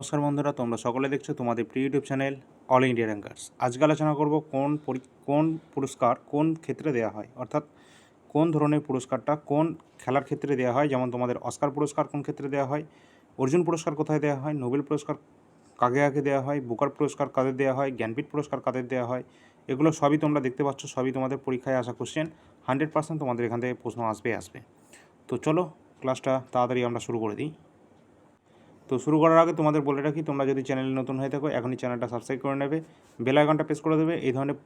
নমস্কার বন্ধুরা, তোমরা সকলে দেখছ তোমাদের প্রিয় YouTube channel all India rankers. আজকে আলোচনা করব কোন কোন পুরস্কার কোন ক্ষেত্রে দেওয়া হয়, অর্থাৎ কোন ধরনের পুরস্কারটা কোন খেলার ক্ষেত্রে দেওয়া হয়, যেমন তোমাদের অস্কার পুরস্কার কোন ক্ষেত্রে দেওয়া হয়, অর্জুন পুরস্কার কোথায় দেওয়া হয়, নোবেল পুরস্কার কাকে কাকে দেওয়া হয়, বুকার পুরস্কার কাদের দেওয়া হয়, জ্ঞানপীঠ পুরস্কার কাদের দেওয়া হয়, এগুলো সবই তোমরা দেখতে পাচ্ছ, সবই তোমাদের পরীক্ষায় আসা কোশ্চেন হান্ড্রেড পার্সেন্ট তোমাদের এখান থেকে প্রশ্ন আসবে আসবে। তো চলো ক্লাসটা তাড়াতাড়ি আমরা শুরু করে দিই। তো শুরু করার আগে তোমাদের বলে রাখি, তোমরা যদি চ্যানেলে নতুন হয়ে থাকো, এখনই চ্যানেলটা সাবস্ক্রাইব করে নেবে। বেল আইকনটা প্রেস করে দেবে, এই ধরনের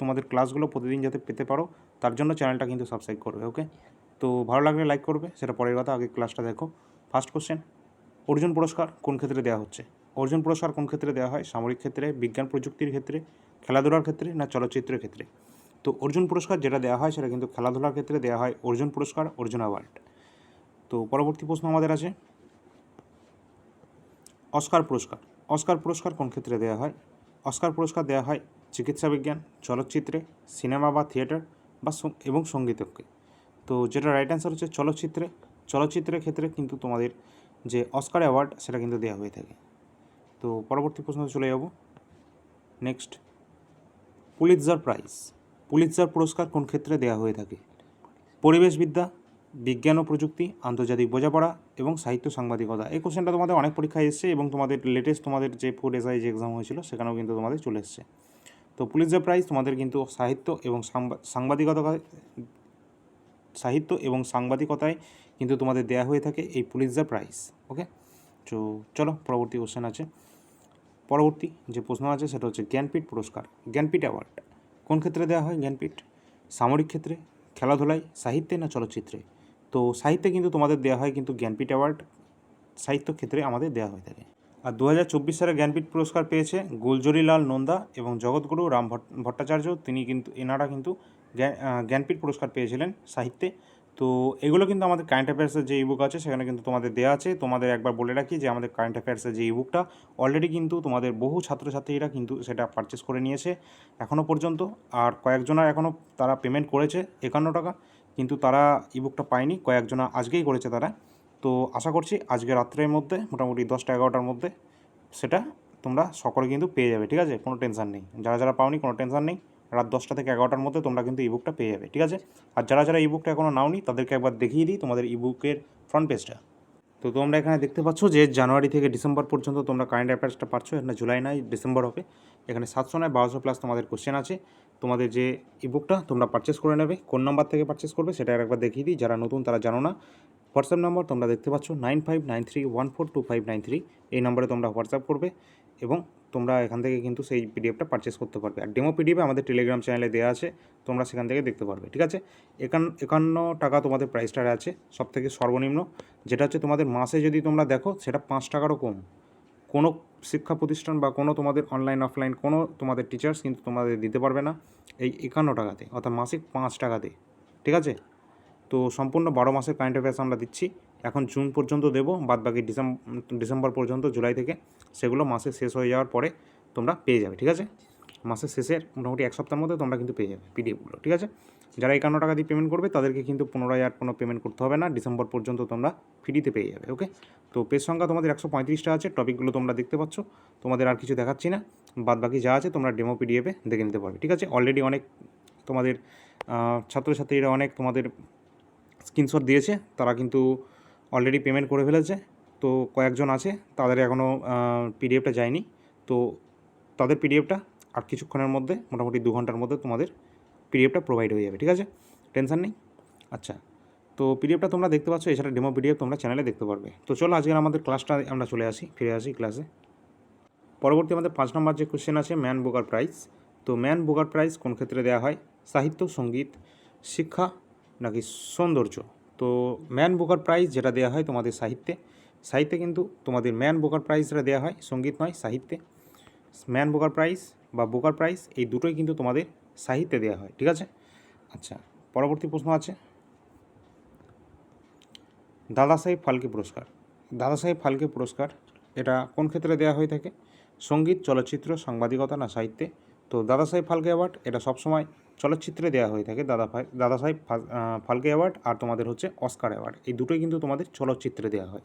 তোমাদের ক্লাসগুলো প্রতিদিন যাতে পেতে পারো, তার জন্য চ্যানেলটা কিন্তু সাবস্ক্রাইব করবে ওকে তো ভালো লাগলে লাইক করবে, সেটা পরের কথা, আগে ক্লাসটা দেখো। ফার্স্ট কোশ্চেন অর্জুন পুরস্কার কোন ক্ষেত্রে দেওয়া হচ্ছে? অর্জুন পুরস্কার কোন ক্ষেত্রে দেওয়া হয়? সামরিক ক্ষেত্রে, বিজ্ঞান প্রযুক্তির ক্ষেত্রে, খেলাধুলার ক্ষেত্রে, না চলচ্চিত্রের ক্ষেত্রে? তো অর্জুন পুরস্কার যেটা দেওয়া হয়, সেটা কিন্তু খেলাধুলার ক্ষেত্রে দেওয়া হয় অর্জুন পুরস্কার, অর্জুন অ্যাওয়ার্ড তো পরবর্তী প্রশ্ন আমাদের আছে অস্কার পুরস্কার। অস্কার পুরস্কার কোন ক্ষেত্রে দেওয়া হয়? অস্কার পুরস্কার দেওয়া হয় চিকিৎসা বিজ্ঞান, চলচ্চিত্রে, সিনেমা বা থিয়েটার বা এবং সঙ্গীতকে তো যেটা রাইট অ্যান্সার হচ্ছে চলচ্চিত্রে। চলচ্চিত্রের ক্ষেত্রে কিন্তু তোমাদের যে অস্কার অ্যাওয়ার্ড সেটা কিন্তু দেওয়া হয়ে থাকে। তো পরবর্তী প্রশ্ন চলে যাব। নেক্সট পুলিৎজার প্রাইজ পুলিৎজার পুরস্কার কোন ক্ষেত্রে দেওয়া হয়ে থাকে? পরিবেশবিদ্যা বিজ্ঞান ও প্রযুক্তি, আন্তর্জাতিক বোঝাপড়া এবং সাহিত্য সাংবাদিকতা। এই কোশ্চেনটা তোমাদের অনেক পরীক্ষায় এসেছে এবং তোমাদের লেটেস্ট তোমাদের যে ফুড এসআই যে এক্সাম হয়েছিল সেখানেও কিন্তু তোমাদের চলে এসেছে। তো পুলিৎজার প্রাইজ তোমাদের কিন্তু সাহিত্য এবং সাংবা- সাংবাদিকতা সাহিত্য এবং সাংবাদিকতায় কিন্তু তোমাদের দেয়া হয়ে থাকে এই পুলিশ পুলিৎজার প্রাইজ ওকে তো চলো, পরবর্তী কোশ্চেন আছে। পরবর্তী যে প্রশ্ন আছে সেটা হচ্ছে জ্ঞানপীঠ পুরস্কার, জ্ঞানপীঠ অ্যাওয়ার্ড কোন ক্ষেত্রে দেওয়া হয় জ্ঞানপীঠ? সামরিক ক্ষেত্রে, খেলাধুলায়, সাহিত্যে না চলচ্চিত্রে? তো সাহিত্যে কিন্তু তোমাদের দেওয়া হয় কিন্তু জ্ঞানপীঠ অ্যাওয়ার্ড। সাহিত্য ক্ষেত্রে আমাদের দেওয়া হয়ে থাকে। আর দু হাজার চব্বিশ সালে জ্ঞানপীঠ পুরস্কার পেয়েছে গুলজরিলাল নন্দা এবং জগৎগুরু রাম ভট্ট- ভট্টাচার্য। তিনি কিন্তু, এনারা কিন্তু জ্ঞানপীঠ পুরস্কার পেয়েছিলেন সাহিত্যে। তো এগুলো কিন্তু আমাদের কারেন্ট অ্যাফেয়ার্সের যে ইবুক আছে, সেখানে কিন্তু তোমাদের দেওয়া আছে। তোমাদের একবার বলে রাখি যে আমাদের কারেন্ট অ্যাফেয়ার্সের যে ইবুকটা অলরেডি কিন্তু তোমাদের বহু ছাত্রছাত্রীরা কিন্তু সেটা পারচেস করে নিয়েছে এখনও পর্যন্ত। আর কয়েকজনা এখনও তারা পেমেন্ট করেছে একান্ন টাকা। কিন্তু তারা ইবুকটা পায়নি, কয়েকজনা আজকেই করেছে তারা। তো আশা করছি আজকে রাত্রের মধ্যে, মোটামুটি দশটা এগারোটার মধ্যে সেটা তোমরা সকলে কিন্তু পেয়ে যাবে, ঠিক আছে? কোনো টেনশন নেই। যারা যারা পাওনি কোনো টেনশন নেই। রাত দশটা থেকে এগারোটার মধ্যে তোমরা কিন্তু ইবুকটা পেয়ে যাবে, ঠিক আছে? আর যারা যারা ইবুকটা এখনও নাওনি, তাদেরকে একবার দেখিয়ে দিই তোমাদের ইবুকের ফ্রন্ট পেজটা তো তোমরা এখানে দেখতে পাচ্ছ যে জানুয়ারি থেকে ডিসেম্বর পর্যন্ত তোমরা কারেন্ট অ্যাফেয়ার্সটা পাচ্ছ এখানে জুলাই নয়, ডিসেম্বর হবে। এখানে সাতশো নয়, বারোশো প্লাস তোমাদের কোশ্চেন আছে। তোমাদের যে ইবুকটা তোমরা পারচেস করে নেবে। কোন নাম্বার থেকে পারচেস করবে সেটা একবার দেখিয়ে দিই। যারা নতুন, তারা জানো না। হোয়াটসঅ্যাপ নম্বর তোমরা দেখতে পাচ্ছ nine five nine three one four two five nine three. এই নম্বরে তোমরা হোয়াটসঅ্যাপ করবে এবং তোমরা এখান থেকে কিন্তু সেই পিডিএফটা পারচেস করতে পারবে। আর ডেমো পিডিএফ আমাদের টেলিগ্রাম চ্যানেলে দেওয়া আছে, তোমরা সেখান থেকে দেখতে পারবে, ঠিক আছে? একান্ন একান্ন টাকা তোমাদের প্রাইসটা আছে সব থেকে সর্বনিম্ন, যেটা হচ্ছে তোমাদের মাসে যদি তোমরা দেখো, সেটা পাঁচ টাকারও কম। কোনো শিক্ষা প্রতিষ্ঠান বা কোনো তোমাদের অনলাইন অফলাইন কোনো তোমাদের টিচার্স কিন্তু তোমাদের দিতে পারবে না এই একান্ন টাকাতে, অর্থাৎ মাসিক পাঁচ টাকাতে, ঠিক আছে? তো সম্পূর্ণ বারো মাসের কারেন্ট অ্যাফেয়ার্স আমরা দিচ্ছি। এখন জুন পর্যন্ত দেবো বাদ বাকি ডিসেম্বর ডিসেম্বর পর্যন্ত, জুলাই থেকে, সেগুলো মাসে শেষ হয়ে যাওয়ার পরে তোমরা পেয়ে যাবে, ঠিক আছে? মাসের শেষের মোটামুটি এক সপ্তাহের মধ্যে তোমরা কিন্তু পেয়ে যাবে পিডিএফগুলো, ঠিক আছে? যারা একান্ন টাকা দিয়ে পেমেন্ট করবে, তাদেরকে কিন্তু পুনরায় আর কোনো পেমেন্ট করতে হবে না, ডিসেম্বর পর্যন্ত তোমরা ফ্রিতে পেয়ে যাবে ওকে তো পেজ সংখ্যা তোমাদের একশো পঁয়ত্রিশটা আছে, টপিকগুলো তোমরা দেখতে পাচ্ছ, তোমাদের আর কিছু দেখাচ্ছি না বাদ বাকি যা আছে তোমরা ডেমো পিডিএফে দেখে নিতে পারবে, ঠিক আছে? অলরেডি অনেক তোমাদের ছাত্রছাত্রীরা অনেক তোমাদের স্ক্রিনশট দিয়েছে, তারা কিন্তু অলরেডি পেমেন্ট করে ফেলেছে। তো কয়েকজন আছে, তাদের এখনও পিডিএফটা যায়নি। তো তাদের পিডিএফটা আর কিছুক্ষণের মধ্যে, মোটামুটি দু ঘণ্টার মধ্যে তোমাদের পিডিএফটা প্রোভাইড হয়ে যাবে, ঠিক আছে? টেনশন নেই? আচ্ছা তো পিডিএফটা তোমরা দেখতে পাচ্ছ, এছাড়া ডেমো পিডিএফ তোমরা চ্যানেলে দেখতে পারবে। তো চলো আজকে আমাদের ক্লাসটা আমরা চলে আসি, ফিরে আসি ক্লাসে পরবর্তী আমাদের পাঁচ নম্বর যে কোশ্চেন আছে ম্যান বুকার প্রাইজ তো ম্যান বুকার প্রাইজ কোন ক্ষেত্রে দেওয়া হয়? সাহিত্য, সংগীত, শিক্ষা নাকি সৌন্দর্য? তো ম্যান বুকার প্রাইজ যেটা দেওয়া হয় তোমাদের সাহিত্যে সাহিত্যে কিন্তু তোমাদের ম্যান বুকার প্রাইজটা দেওয়া হয়, সংগীত নয়, সাহিত্যে। ম্যান বুকার প্রাইজ বা বুকার প্রাইজ এই দুটোই কিন্তু তোমাদের সাহিত্যে দেওয়া হয়, ঠিক আছে? আচ্ছা পরবর্তী প্রশ্ন আছে। দাদা সাহেব ফালকে পুরস্কার। দাদা সাহেব ফালকে পুরস্কার, এটা কোন ক্ষেত্রে দেওয়া হয়ে থাকে? সংগীত, চলচ্চিত্র, সাংবাদিকতা না সাহিত্যে? তো দাদা সাহেব ফালকে অ্যাওয়ার্ড, এটা সবসময় চলচ্চিত্রে দেওয়া হয়ে থাকে দাদা ফাই দাদা সাহেব ফা- ফালকে অ্যাওয়ার্ড আর তোমাদের হচ্ছে অস্কার অ্যাওয়ার্ড। এই দুটোই কিন্তু তোমাদের চলচ্চিত্রে দেওয়া হয়।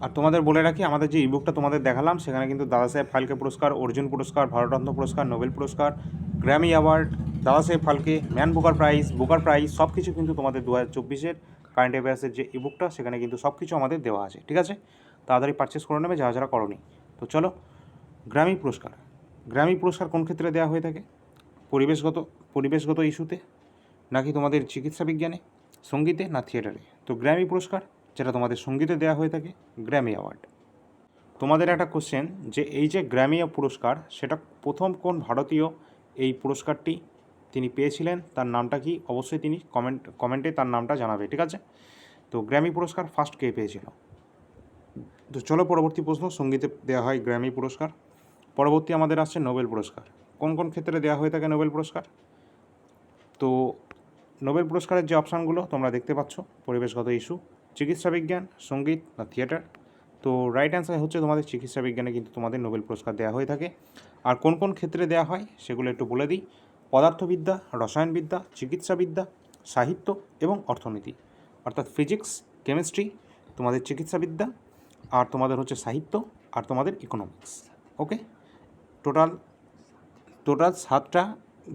আর তোমাদের বলে রাখি, আমাদের যে ইবুকটা তোমাদের দেখালাম, সেখানে কিন্তু দাদাসাহেব ফালকে পুরস্কার, অর্জুন পুরস্কার, ভারতরত্ন পুরস্কার, নোবেল পুরস্কার, Grammy award Dadasaheb Phalke, Man Booker Prize Booker Prize সব কিছু কিন্তু তোমাদের দু হাজার চব্বিশের কারেন্ট অ্যাফেয়ার্সের যে ইবুকটা সেখানে কিন্তু সব কিছু আমাদের দেওয়া আছে, ঠিক আছে? তাড়াতাড়ি পারচেস করে নেবে, যারা যারা করনি। তো চলো গ্রামী পুরস্কার। গ্রামী পুরস্কার কোন ক্ষেত্রে দেওয়া হয়ে থাকে? পরিবেশগত পরিবেশগত ইস্যুতে? নাকি তোমাদের চিকিৎসা বিজ্ঞানে? সঙ্গীতে না থিয়েটারে? তো গ্র্যামি পুরস্কার, যেটা তোমাদের সঙ্গীতে দেওয়া হয়ে থাকে, গ্র্যামি অ্যাওয়ার্ড। তোমাদের একটা কোশ্চেন যে এই যে গ্র্যামি পুরস্কার, সেটা প্রথম কোন ভারতীয় এই পুরস্কারটি তিনি পেয়েছিলেন? তার নামটা কি? অবশ্যই তিনি কমেন্ট কমেন্টে তার নামটা জানাবে, ঠিক আছে? তো গ্র্যামি পুরস্কার ফার্স্ট কে পেয়েছিল? তো চলো পরবর্তী প্রশ্ন, সঙ্গীতে দেওয়া হয় গ্র্যামি পুরস্কার। পরবর্তী আমাদের আসছে নোবেল পুরস্কার। কোন কোন ক্ষেত্রে দেওয়া হয়ে থাকে নোবেল পুরস্কার? তো নোবেল পুরস্কারের যে অপশানগুলো তোমরা দেখতে পাচ্ছ, পরিবেশগত ইস্যু, চিকিৎসা বিজ্ঞান, সংগীত না থিয়েটার, তো রাইট অ্যান্সার হচ্ছে তোমাদের চিকিৎসা বিজ্ঞানে কিন্তু তোমাদের নোবেল পুরস্কার দেওয়া হয়ে থাকে। আর কোন কোন ক্ষেত্রে দেওয়া হয় সেগুলো একটু বলে দিই। পদার্থবিদ্যা, রসায়নবিদ্যা, চিকিৎসাবিদ্যা, সাহিত্য এবং অর্থনীতি। অর্থাৎ ফিজিক্স কেমিস্ট্রি তোমাদের চিকিৎসাবিদ্যা, আর তোমাদের হচ্ছে সাহিত্য, আর তোমাদের ইকোনমিক্স ওকে টোটাল টোটাল সাতটা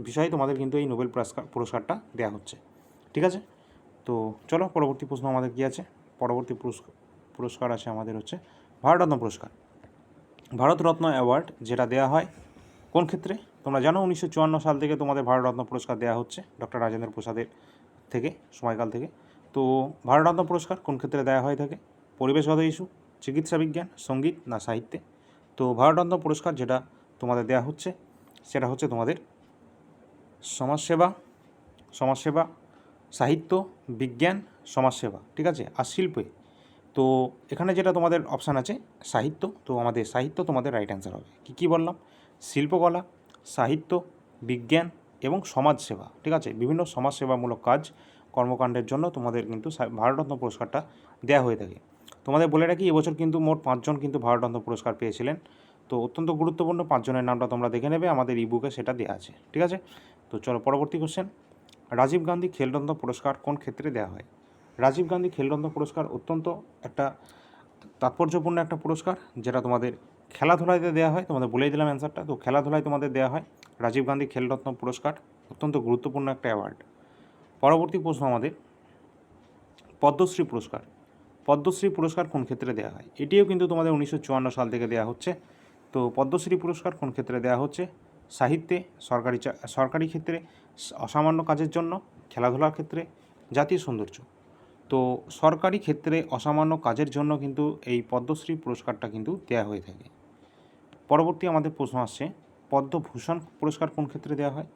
বিষয়ে তোমাদের কিন্তু এই নোবেল পুরস্কার পুরস্কারটা দেওয়া হচ্ছে। ঠিক আছে? তো চলো, পরবর্তী প্রশ্ন আমাদের কী আছে? পরবর্তী পুরস্কার পুরস্কার আছে আমাদের হচ্ছে ভারতরত্ন পুরস্কার। ভারতরত্ন অ্যাওয়ার্ড যেটা দেওয়া হয় কোন ক্ষেত্রে? তোমরা জানো, উনিশশো চুয়ান্ন সাল থেকে তোমাদের ভারতরত্ন পুরস্কার দেওয়া হচ্ছে ডক্টর রাজেন্দ্র প্রসাদের থেকে, সময়কাল থেকে। তো ভারতরত্ন পুরস্কার কোন ক্ষেত্রে দেওয়া হয়ে থাকে? পরিবেশগত ইস্যু চিকিৎসা বিজ্ঞান, সংগীত না সাহিত্যে? তো ভারতরত্ন পুরস্কার যেটা তোমাদের দেওয়া হচ্ছে সেটা হচ্ছে তোমাদের সমাজসেবা সমাজসেবা, সাহিত্য, বিজ্ঞান, সমাজসেবা, ঠিক আছে? আর শিল্পে। তো এখানে যেটা তোমাদের অপশান আছে, সাহিত্য। তো আমাদের সাহিত্য তোমাদের রাইট অ্যান্সার হবে। কী কী বললাম? শিল্পকলা, সাহিত্য, বিজ্ঞান এবং সমাজসেবা, ঠিক আছে? বিভিন্ন সমাজসেবামূলক কাজ, কর্মকাণ্ডের জন্য তোমাদের কিন্তু ভারতরত্ন পুরস্কারটা দেওয়া হয়ে থাকে। তোমাদের বলে রাখি, এবছর কিন্তু মোট পাঁচজন কিন্তু ভারতরত্ন পুরস্কার পেয়েছিলেন। তো অত্যন্ত গুরুত্বপূর্ণ, পাঁচজনের নামটা তোমরা দেখে নেবে, আমাদের ইবুকে সেটা দেওয়া আছে, ঠিক আছে? তো চলো পরবর্তী কোশ্চেন রাজীব গান্ধী খেলরত্ন পুরস্কার কোন ক্ষেত্রে দেওয়া হয়? রাজীব গান্ধী খেলরত্ন পুরস্কার অত্যন্ত একটা তাৎপর্যপূর্ণ একটা পুরস্কার, যেটা তোমাদের খেলাধুলাতে দেওয়া হয়, তোমাদের বলেই দিলাম অ্যান্সারটা তো খেলাধুলায় তোমাদের দেওয়া হয় রাজীব গান্ধী খেলরত্ন পুরস্কার, অত্যন্ত গুরুত্বপূর্ণ একটা অ্যাওয়ার্ড পরবর্তী প্রশ্ন আমাদের, পদ্মশ্রী পুরস্কার পদ্মশ্রী পুরস্কার কোন ক্ষেত্রে দেওয়া হয়? এটিও কিন্তু তোমাদের উনিশশো চুয়ান্ন সাল থেকে দেওয়া হচ্ছে তো পদ্মশ্রী পুরস্কার কোন ক্ষেত্রে দেওয়া হচ্ছে? সাহিত্যে, সরকারি সরকারি ক্ষেত্রে অসামান্য কাজের জন্য, খেলাধুলার ক্ষেত্রে, জাতীয় সৌন্দর্য। তো সরকারি ক্ষেত্রে অসামান্য কাজের জন্য কিন্তু এই পদ্মশ্রী পুরস্কারটা কিন্তু দেওয়া হয়ে থাকে। পরবর্তী আমাদের প্রশ্ন আসছে, পদ্মভূষণ পুরস্কার কোন ক্ষেত্রে দেওয়া হয়?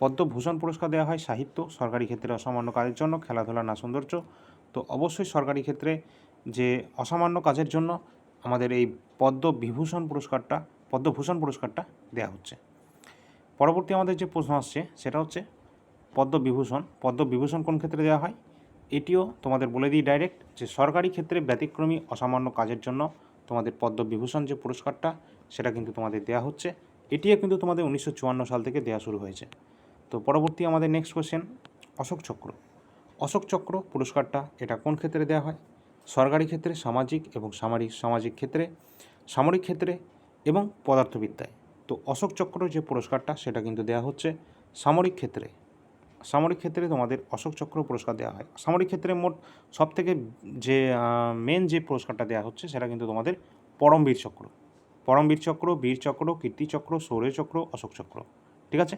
পদ্মভূষণ পুরস্কার দেওয়া হয় সাহিত্য, সরকারি ক্ষেত্রে অসামান্য কাজের জন্য, খেলাধুলা না সৌন্দর্য। তো অবশ্যই সরকারি ক্ষেত্রে যে অসামান্য কাজের জন্য আমাদের এই পদ্মবিভূষণ পুরস্কারটা, পদ্মভূষণ পুরস্কারটা দেওয়া হচ্ছে। পরবর্তী আমাদের যে প্রশ্ন আসছে, সেটা হচ্ছে পদ্মবিভূষণ পদ্মবিভূষণ কোন ক্ষেত্রে দেওয়া হয়? এটিও তোমাদের বলে দিই ডাইরেক্ট যে সরকারি ক্ষেত্রে ব্যতিক্রমী অসামান্য কাজের জন্য তোমাদের পদ্মবিভূষণ যে পুরস্কারটা, সেটা কিন্তু তোমাদের দেওয়া হচ্ছে। এটিও কিন্তু তোমাদের উনিশশো চুয়ান্ন সাল থেকে দেওয়া শুরু হয়েছে। তো পরবর্তী আমাদের নেক্সট কোশ্চেন অশোক চক্র। অশোক চক্র পুরস্কারটা এটা কোন ক্ষেত্রে দেওয়া হয়? সরকারি ক্ষেত্রে, সামাজিক এবং সামরিক সামাজিক ক্ষেত্রে, সামরিক ক্ষেত্রে এবং পদার্থবিদ্যায়। তো অশোক চক্র যে পুরস্কারটা, সেটা কিন্তু দেওয়া হচ্ছে সামরিক ক্ষেত্রে। সামরিক ক্ষেত্রে তোমাদের অশোক চক্র পুরস্কার দেওয়া হয়। সামরিক ক্ষেত্রে মোট সব থেকে যে মেন যে পুরস্কারটা দেওয়া হচ্ছে, সেটা কিন্তু তোমাদের পরমবীর চক্র। পরমবীর চক্র, বীর চক্র কীর্তিচক্র শৌর্য চক্র, অশোক চক্র। ঠিক আছে?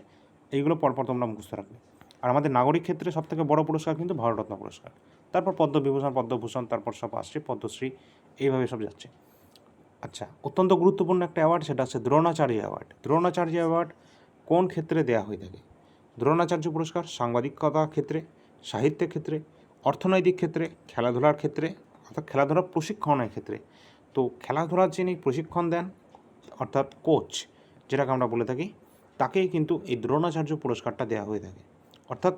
এইগুলো পরপর তোমরা মুখস্থ রাখবে। আর আমাদের নাগরিক ক্ষেত্রে সবথেকে বড় পুরস্কার কিন্তু ভারতরত্ন পুরস্কার। তারপর পদ্মবিভূষণ পদ্মভূষণ, তারপর সব আসছে, পদ্মশ্রী, এইভাবে সব যাচ্ছে। আচ্ছা অত্যন্ত গুরুত্বপূর্ণ একটা অ্যাওয়ার্ড সেটা হচ্ছে দ্রোণাচার্য অ্যাওয়ার্ড দ্রোণাচার্য অ্যাওয়ার্ড কোন ক্ষেত্রে দেওয়া হয়ে থাকে? দ্রোণাচার্য পুরস্কার সাংবাদিকতা ক্ষেত্রে, সাহিত্যের ক্ষেত্রে, অর্থনৈতিক ক্ষেত্রে, খেলাধুলার ক্ষেত্রে, অর্থাৎ খেলাধুলার প্রশিক্ষণের ক্ষেত্রে। তো খেলাধুলার যিনি প্রশিক্ষণ দেন, অর্থাৎ কোচ যেটাকে আমরা বলে থাকি, তাকেই কিন্তু এই দ্রোণাচার্য পুরস্কারটা দেওয়া হয়ে থাকে। অর্থাৎ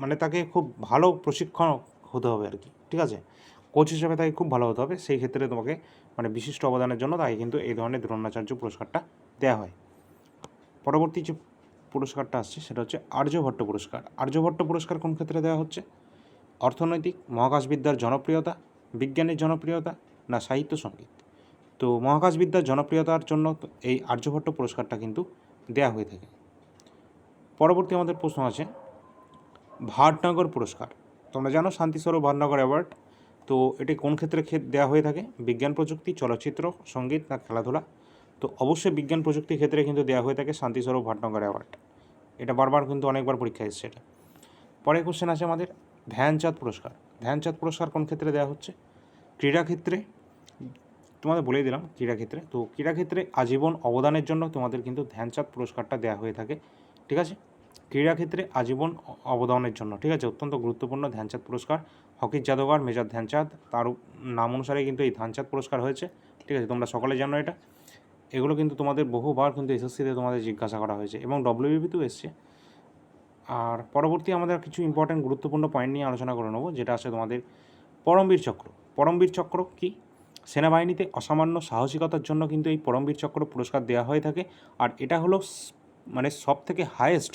মানে তাকে খুব ভালো প্রশিক্ষণ হতে হবে আর কি, ঠিক আছে? কোচ হিসেবে তাকে খুব ভালো হতে হবে, সেই ক্ষেত্রে তোমাকে মানে বিশিষ্ট অবদানের জন্য তাকে কিন্তু এই ধরনের দ্রোণাচার্য পুরস্কারটা দেওয়া হয়। পরবর্তী যে পুরস্কারটা আসছে, সেটা হচ্ছে আর্যভট্ট পুরস্কার। আর্যভট্ট পুরস্কার কোন ক্ষেত্রে দেওয়া হচ্ছে? অর্থনৈতিক, মহাকাশবিদ্যার জনপ্রিয়তা, বিজ্ঞানের জনপ্রিয়তা না সাহিত্য সংগীত? তো মহাকাশবিদ্যার জনপ্রিয়তার জন্য এই আর্যভট্ট পুরস্কারটা কিন্তু দেয়া হয়ে থাকে। পরবর্তী আমাদের প্রশ্ন আছে, ভাটনগর পুরস্কার। তোমরা জানো শান্তিস্বরূপ ভাটনগর অ্যাওয়ার্ড। তো এটি কোন ক্ষেত্রে দেওয়া হয়ে থাকে? বিজ্ঞান, প্রযুক্তি, চলচ্চিত্র, সংগীত না খেলাধুলা? তো অবশ্যই বিজ্ঞান প্রযুক্তির ক্ষেত্রে কিন্তু দেওয়া হয়ে থাকে শান্তিস্বরূপ ভাটনগর অ্যাওয়ার্ড। এটা বারবার কিন্তু অনেকবার পরীক্ষা এসেছে এটা। পরে কোশ্চেন আছে আমাদের, ধ্যানচাঁদ পুরস্কার। ধ্যানচাঁদ পুরস্কার কোন ক্ষেত্রে দেওয়া হচ্ছে? ক্রীড়াক্ষেত্রে তোমাদের বলেই দিলাম ক্রীড়াক্ষেত্রে তো ক্রীড়াক্ষেত্রে আজীবন অবদানের জন্য তোমাদের কিন্তু ধ্যানচাঁদ পুরস্কারটা দেওয়া হয়ে থাকে। ঠিক আছে? ক্রীড়াক্ষেত্রে আজীবন অবদানের জন্য। ঠিক আছে? অত্যন্ত গুরুত্বপূর্ণ ধ্যানচাঁদ পুরস্কার। হকির জাদুঘর, মেজর ধ্যানচাঁদ, তার নাম অনুসারে কিন্তু এই ধ্যানচাঁদ পুরস্কার হয়েছে। ঠিক আছে? তোমরা সকলে জানো এটা। এগুলো কিন্তু তোমাদের বহুবার কিন্তু এসএসসিতে তোমাদের জিজ্ঞাসা করা হয়েছে এবং ডব্লিউবিতেও এসছে। আর পরবর্তী আমাদের কিছু ইম্পর্ট্যান্ট গুরুত্বপূর্ণ পয়েন্ট নিয়ে আলোচনা করে নেব, যেটা আছে তোমাদের পরমবীর চক্র। পরমবীর চক্র কি? সেনাবাহিনীতে অসামান্য সাহসিকতার জন্য কিন্তু এই পরমবীর চক্র পুরস্কার দেওয়া হয়ে থাকে। আর এটা হলো মানে সব থেকে হায়েস্ট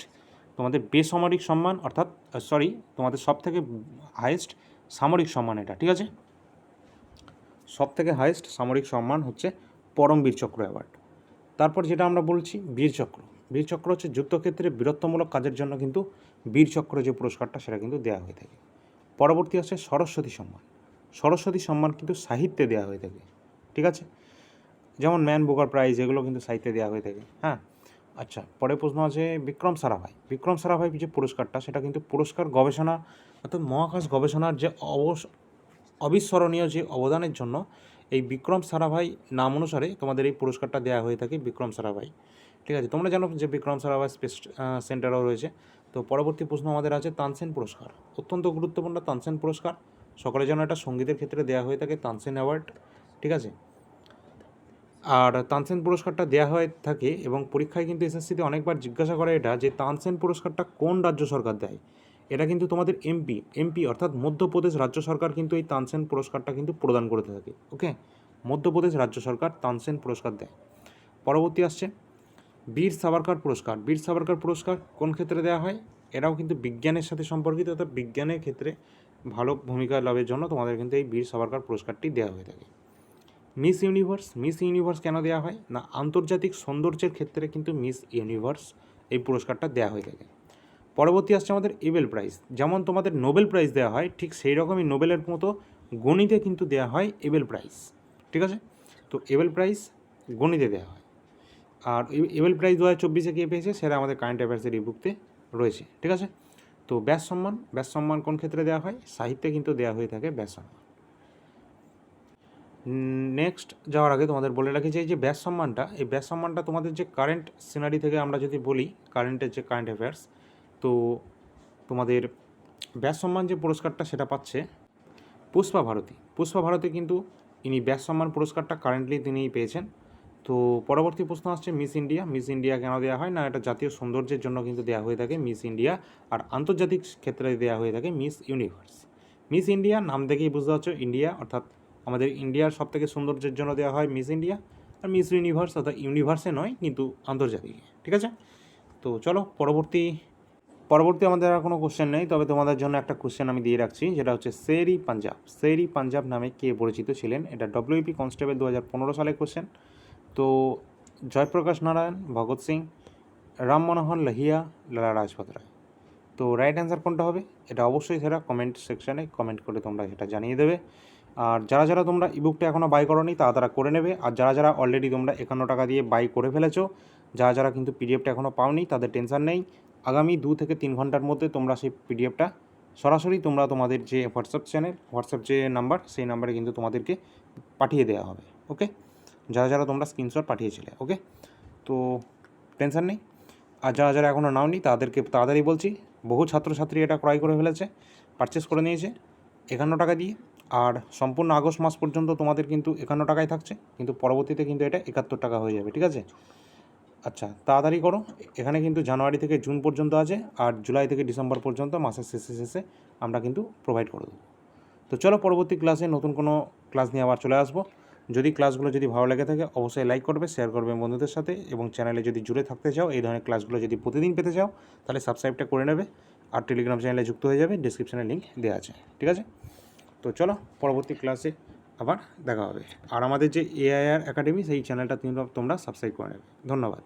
তোমাদের বেসামরিক সম্মান, অর্থাৎ সরি তোমাদের সব থেকে হায়েস্ট সামরিক সম্মান এটা, ঠিক আছে? সব থেকে হায়েস্ট সামরিক সম্মান হচ্ছে পরমবীর চক্র অ্যাওয়ার্ড তারপর যেটা আমরা বলছি বীরচক্র বীরচক্র হচ্ছে যুদ্ধক্ষেত্রে বীরত্বমূলক কাজের জন্য কিন্তু বীরচক্র যে পুরস্কারটা, সেটা কিন্তু দেওয়া হয়ে থাকে। পরবর্তী আছে সরস্বতী সম্মান। সরস্বতী সম্মান কিন্তু সাহিত্যে দেওয়া হয়ে থাকে, ঠিক আছে? যেমন ম্যান বুকার প্রাইজ, এগুলো কিন্তু সাহিত্যে দেওয়া হয়ে থাকে হ্যাঁ? আচ্ছা পরে প্রশ্ন আছে বিক্রম সারাভাই। বিক্রম সারাভাই যে পুরস্কারটা, সেটা কিন্তু পুরস্কার গবেষণা অর্থাৎ মহাকাশ গবেষণার যে অবস, অবিস্মরণীয় যে অবদানের জন্য এই বিক্রম সারাভাই নাম অনুসারে তোমাদের এই পুরস্কারটা দেওয়া হয়ে থাকে বিক্রম সারাভাই। ঠিক আছে, তোমরা জানো যে বিক্রম সারাভাই স্পেস সেন্টারও রয়েছে। তো পরবর্তী প্রশ্ন আমাদের আছে তানসেন পুরস্কার। অত্যন্ত গুরুত্বপূর্ণ তানসেন পুরস্কার। সকলে যেন এটা সঙ্গীতের ক্ষেত্রে দেওয়া হয়ে থাকে তানসেন অ্যাওয়ার্ড। ঠিক আছে? আর তানসেন পুরস্কারটা দেওয়া হয়ে থাকে এবং পরীক্ষায় কিন্তু এসএসসিতে অনেকবার জিজ্ঞাসা করে এটা যে তানসেন পুরস্কারটা কোন রাজ্য সরকার দেয়? এটা কিন্তু তোমাদের এমপি এমপি অর্থাৎ মধ্যপ্রদেশ রাজ্য সরকার কিন্তু এই তানসেন পুরস্কারটা কিন্তু প্রদান করে থাকে, ওকে? মধ্যপ্রদেশ রাজ্য সরকার তানসেন পুরস্কার দেয়। পরবর্তী আসছে বীর সাভারকার পুরস্কার। বীর সাভারকার পুরস্কার কোন ক্ষেত্রে দেওয়া হয়? এরাও কিন্তু বিজ্ঞানের সাথে সম্পর্কিত, অর্থাৎ বিজ্ঞানের ক্ষেত্রে ভালো ভূমিকা লাভের জন্য তোমাদের কিন্তু এই বীর সাভারকার পুরস্কারটি দেওয়া হয়ে থাকে। মিস ইউনিভার্স মিস ইউনিভার্স কেন দেওয়া হয়? না, আন্তর্জাতিক সৌন্দর্যের ক্ষেত্রে কিন্তু মিস ইউনিভার্স এই পুরস্কারটা দেওয়া হয়ে থাকে। পরবর্তী আসছে আমাদের এবেল প্রাইজ যেমন তোমাদের নোবেল প্রাইজ দেওয়া হয়, ঠিক সেই রকমই নোবেলের মতো গণিতে কিন্তু দেওয়া হয় এবেল প্রাইজ ঠিক আছে? তো এবেল প্রাইজ গণিতে দেওয়া হয়। আর এবেল প্রাইজ দু হাজার চব্বিশে কে পেয়েছে? সেটা আমাদের কারেন্ট অ্যাফেয়ার্সের এই বুকতে রয়েছে। ঠিক আছে? তো ব্যাস সম্মান ব্যাস সম্মান কোন ক্ষেত্রে দেওয়া হয়? সাহিত্যে কিন্তু দেওয়া হয়ে থাকে ব্যাস সম্মান। নেক্সট যাওয়ার আগে তোমাদের বলে রাখি যে, এই যে ব্যাস সম্মানটা, এই ব্যাস সম্মানটা তোমাদের যে কারেন্ট সিনারি থেকে আমরা যদি বলি কারেন্টের যে কারেন্ট অ্যাফেয়ার্স তো তোমাদের ব্যাস সম্মান যে পুরস্কারটা সেটা পাচ্ছে পুষ্পা ভারতী। পুষ্পা ভারতী কিন্তু ইনি ব্যাস সম্মান পুরস্কারটা কারেন্টলি তিনিই পেয়েছেন। তো পরবর্তী প্রশ্ন আসছে মিস ইন্ডিয়া। মিস ইন্ডিয়া কেন দেওয়া হয় না? এটা জাতীয় সৌন্দর্যের জন্য কিন্তু দেওয়া হয়ে থাকে মিস ইন্ডিয়া। আর আন্তর্জাতিক ক্ষেত্রে দেওয়া হয়ে থাকে মিস ইউনিভার্স। মিস ইন্ডিয়া নাম দেখেই বুঝতে পারছ, ইন্ডিয়া অর্থাৎ আমাদের ইন্ডিয়ার সব থেকে সৌন্দর্যের জন্য দেওয়া হয় মিস ইন্ডিয়া আর মিস ইউনিভার্স অর্থাৎ ইউনিভার্সে নয়, কিন্তু আন্তর্জাতিক, ঠিক আছে? তো চলো, পরবর্তী পরবর্তী আমাদের আর কোনো কোশ্চেন নেই, তবে তোমাদের জন্য একটা কোশ্চেন আমি দিয়ে রাখছি, যেটা হচ্ছে সেরি পাঞ্জাব। সেরি পাঞ্জাব নামে কে পরিচিত ছিলেন? এটা ডব্লিউপি কনস্টেবল দু হাজার পনেরো সালে কোশ্চেন তো জয়প্রকাশ নারায়ণ, ভগৎ সিং, রাম মনোহর লাহিয়া, লালা রাজপথ রায়। তো রাইট অ্যান্সার কোনটা হবে? এটা অবশ্যই সেটা কমেন্ট সেকশানে কমেন্ট করে তোমরা সেটা জানিয়ে দেবে। আর যারা যারা তোমরা ইবুকটা এখনও বাই করোনি, তারা তারা করে নেবে। আর যারা যারা অলরেডি তোমরা একান্ন টাকা দিয়ে বাই করে ফেলেছো, যারা যারা কিন্তু পিডিএফটা এখনও পাওনি, তাদের টেনশন নেই। আগামী দু থেকে তিন ঘণ্টার মধ্যে তোমরা সেই পিডিএফটা সরাসরি তোমরা তোমাদের যে হোয়াটসঅ্যাপ চ্যানেল হোয়াটসঅ্যাপ যে নাম্বার সেই নাম্বারে কিন্তু তোমাদেরকে পাঠিয়ে দেওয়া হবে ওকে যারা যারা তোমরা স্ক্রিনশট পাঠিয়েছিলে ওকে তো টেনশন নেই। আর যারা যারা এখনও নাওনি, তাদেরকে তাড়াতাড়ি বলছি, বহু ছাত্রছাত্রী এটা ক্রয় করে ফেলেছে পারচেস করে নিয়েছে, একান্ন টাকা দিয়ে। আর সম্পূর্ণ আগস্ট মাস পর্যন্ত তোমাদের কিন্তু একান্ন টাকায় থাকছে, কিন্তু পরবর্তীতে কিন্তু এটা একাত্তর টাকা হয়ে যাবে, ঠিক আছে? আচ্ছা তাড়াতাড়ি করো, এখানে কিন্তু জানুয়ারি থেকে জুন পর্যন্ত আছে আর জুলাই থেকে ডিসেম্বর পর্যন্ত মাসের শেষে শেষে আমরা কিন্তু প্রোভাইড করে দেবো। তো চলো পরবর্তী ক্লাসে নতুন কোনো ক্লাস নিয়ে আবার চলে আসব। যদি ক্লাসগুলো যদি ভালো লেগে থাকে, অবশ্যই লাইক করবে শেয়ার করবে বন্ধুদের সাথে এবং চ্যানেলে যদি জুড়ে থাকতে চাও, এই ধরনের ক্লাসগুলো যদি প্রতিদিন পেতে চাও, তাহলে সাবস্ক্রাইবটা করে নেবে আর টেলিগ্রাম চ্যানেলে যুক্ত হয়ে যাবে ডিসক্রিপশানে লিঙ্ক দেওয়া আছে, ঠিক আছে? তো চলো পরবর্তী ক্লাসে আবার দেখা হবে। আর আমাদের যে এআইআর একাডেমি সেই চ্যানেলটা তোমরা সাবস্ক্রাইব করে নেবে। ধন্যবাদ।